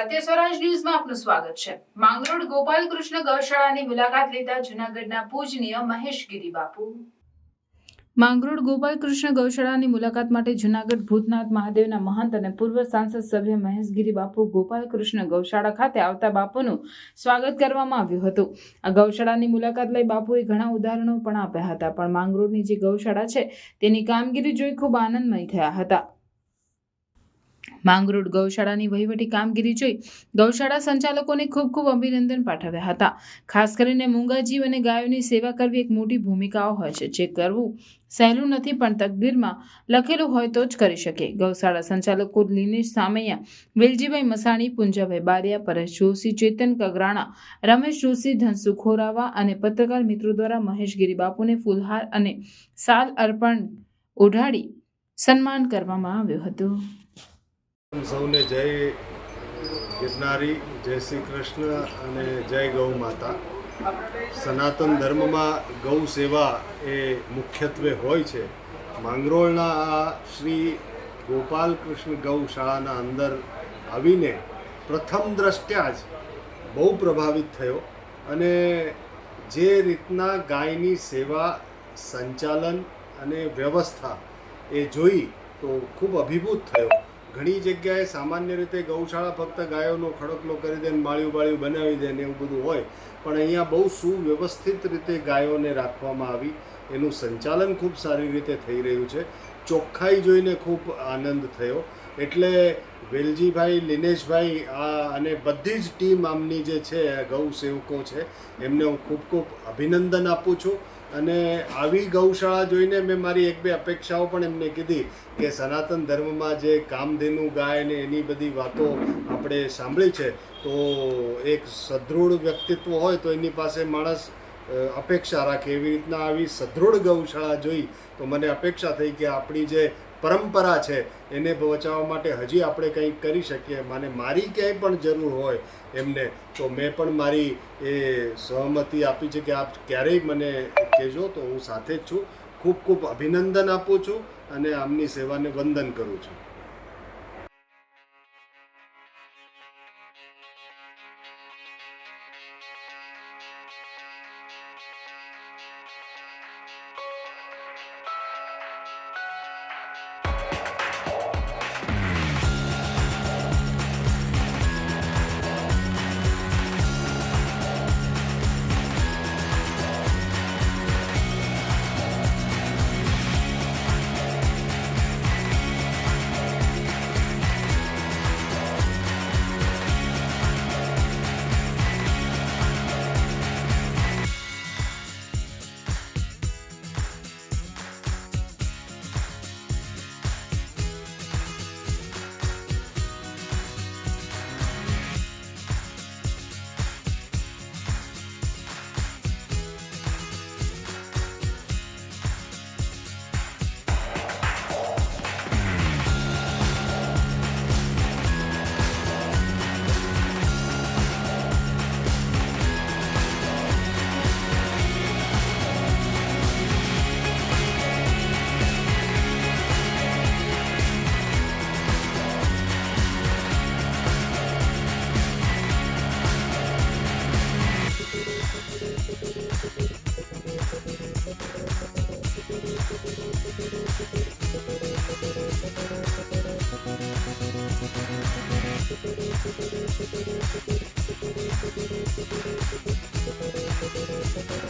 સત્ય સ્વરાજ ન્યૂઝમાં આપનું સ્વાગત છે. માંગરોળ ગોપાલ કૃષ્ણ ગૌશાળાની મુલાકાત લેતા જૂનાગઢના પૂજનીય મહેશગીરી બાપુ. માંગરોળ ગોપાલ કૃષ્ણ ગૌશાળાની મુલાકાત માટે જૂનાગઢ ભૂતનાથ મહાદેવના મહંત અને પૂર્વ સાંસદ સભ્ય મહેશગીરી બાપુ ગોપાલ કૃષ્ણ ગૌશાળા ખાતે આવતા બાપુનું સ્વાગત કરવામાં આવ્યું હતું. આ ગૌશાળાની મુલાકાત લઈ બાપુએ ઘણા ઉદાહરણો પણ આપ્યા હતા, પણ માંગરોળની જે ગૌશાળા છે તેની કામગીરી જોઈ ખૂબ આનંદમય થયા હતા. માંગરોળ ગૌશાળાની વહીવટી કામગીરી જોઈ ગૌશાળા સંચાલકોને ખૂબ ખૂબ અભિનંદન પાઠવ્યા હતા. ખાસ કરીને મૂંગા જીવ અને ગાયોની સેવા કરવી એક મોટી ભૂમિકાઓ હોય છે. જે કરવું સહેલું નથી, પણ તકદીરમાં લખેલું હોય તો જ કરી શકે. ગૌશાળા સંચાલકો લીનેશ સામૈયા, વેલજીભાઈ મસાણી, પુંજાભાઈ બારિયા, પરેશ જોશી, ચેતન કગરાણા, રમેશ જોશી ધનસુ ખોરાવા અને પત્રકાર મિત્રો દ્વારા મહેશગીરી બાપુને ફૂલહાર અને સાલ અર્પણ ઓઢાડી સન્માન કરવામાં આવ્યું હતું. સૌને જય ગિરનારી, જય શ્રી કૃષ્ણ અને જય ગૌ માતા. સનાતન ધર્મમાં ગૌ સેવા એ મુખ્યત્વે હોય છે. માંગરોળના આ શ્રી ગોપાલ કૃષ્ણ ગૌશાળાના અંદર આવીને પ્રથમ દ્રષ્ટ્યા જ બહુ પ્રભાવિત થયો અને જે રીતના ગાયની સેવા, સંચાલન અને વ્યવસ્થા એ જોઈ તો ખૂબ અભિભૂત થયો. ઘણી જગ્યાએ સામાન્ય રીતે ગૌશાળા ફક્ત ગાયોનો ખડકલો કરી દે ને બાળ્યું બાળિયું બનાવી દે ને એવું બધું હોય, પણ અહીંયા બહુ સુવ્યવસ્થિત રીતે ગાયોને રાખવામાં આવી. એનું સંચાલન ખૂબ સારી રીતે થઈ રહ્યું છે. ચોખ્ખાઈ જોઈને ખૂબ આનંદ થયો. એટલે વેલજીભાઈ, લિનેશભાઈ, આ અને બધી જ ટીમ આમની જે છે ગૌ સેવકો છે, એમને હું ખૂબ ખૂબ અભિનંદન આપું છું. અને આવી ગૌશાળા જોઈને મેં મારી એક બે અપેક્ષાઓ પણ એમને કીધી કે સનાતન ધર્મમાં જે કામધેનુ ગાય ને એની બધી વાતો આપણે સાંભળી છે, તો એક સદૃઢ વ્યક્તિત્વ હોય તો એની પાસે માણસ અપેક્ષા રાખે. એવી રીતના આવી સદૃઢ ગૌશાળા જોઈ તો મને અપેક્ષા થઈ કે આપણી જે પરંપરા છે. એને બચાવવા માટે હજી આપણે કંઈક કરી શકીએ. મને મારી ક્યાંય પણ જરૂર હોય એમને, તો મેં પણ મારી એ સહમતિ આપી છે કે આપ ક્યારેય મને કહેજો તો હું સાથે જ છું. ખૂબ ખૂબ અભિનંદન આપું છું અને આમની સેવાને વંદન કરું છું. Thank